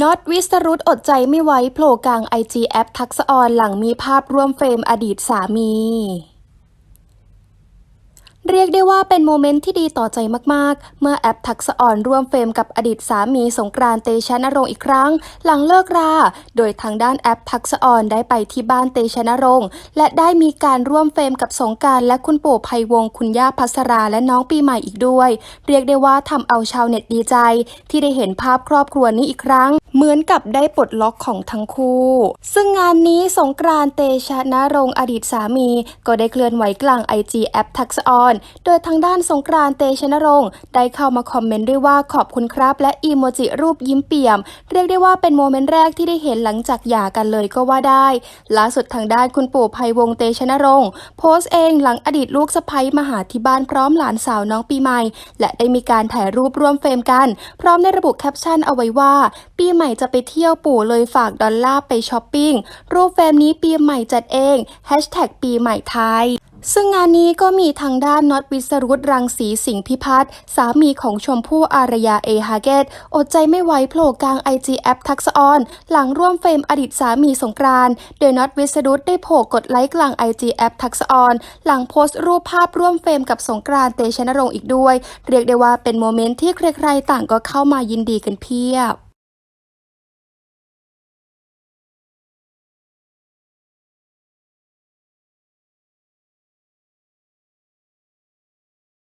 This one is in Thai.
น็อตวิสรุตอดใจไม่ไหวโผล่กลางไอจีแอปทักษออนหลังมีภาพร่วมเฟรมอดีตสามี เรียกได้ว่าเป็นโมเมนต์ที่ดีต่อใจมากๆ เมื่อแอปทักษะออนร่วมเฟรมกับอดีตสามีสงกรานต์เตชะนรงค์อีกครั้ง หลังเลิกรา โดยทางด้านแอปทักษะออนได้ไปที่บ้านเตชะนรงค์และได้มีการร่วมเฟรมกับสงกรารและคุณปู่ไพวงศ์คุณย่าพัสราและน้องปีใหม่อีกด้วย เรียกได้ว่าทำเอาชาวเน็ตดีใจ ที่ได้เห็นภาพครอบครัวนี้อีกครั้ง เหมือนกับได้ปลดล็อกของทั้งคู่ ซึ่งงานนี้สงกรานต์เตชะนรงอดีตสามี ก็ได้เคลื่อนไหวกลางไอจีแอปทักษออน โดยทางด้านสงกรานต์เตชะนรงได้เข้ามาคอมเมนต์ด้วยว่าขอบคุณครับ และอีโมจิรูปยิ้มเปี่ยม เรียกได้ว่าเป็นโมเมนต์แรกที่ได้เห็นหลังจากหย่ากันเลยก็ว่าได้ล่าสุดทางด้านคุณปู่ไพวงเตชะนรงโพสต์เองหลังอดีตลูกสะใภ้มาหาที่บ้านพร้อมหลานสาวน้องปีใหม่ และได้มีการถ่ายรูปร่วมเฟรมกัน พร้อมได้ระบุแคปชั่นเอาไว้ว่าปีใหม่จะไปเที่ยวปู่เลยฝากดอลลาร์ไปช้อปปิ้ง รูปเฟรมนี้ปีใหม่จัดเองแฮชแท็กปีใหม่ไทยซึ่งงานนี้ก็มีทางด้านน็อตวิสรุตรังสีสิงห์พิพัฒน์สามีของชมพู่อารยาเอฮาเกต อดใจไม่ไหวโผล่กลางไอจีแอปทักษออน หลังร่วมเฟรมอดีตสามีสงกรานต์โดยน็อตวิสรุตได้โผล่กดไลค์กลางไอจีแอปทักษออน หลังโพสต์รูปภาพร่วมเฟรมกับสงกรานต์เตชนรงค์อีกด้วย เรียกได้ว่าเป็นโมเมนต์ที่ใครๆต่างก็เข้ามายินดีกันเพียบ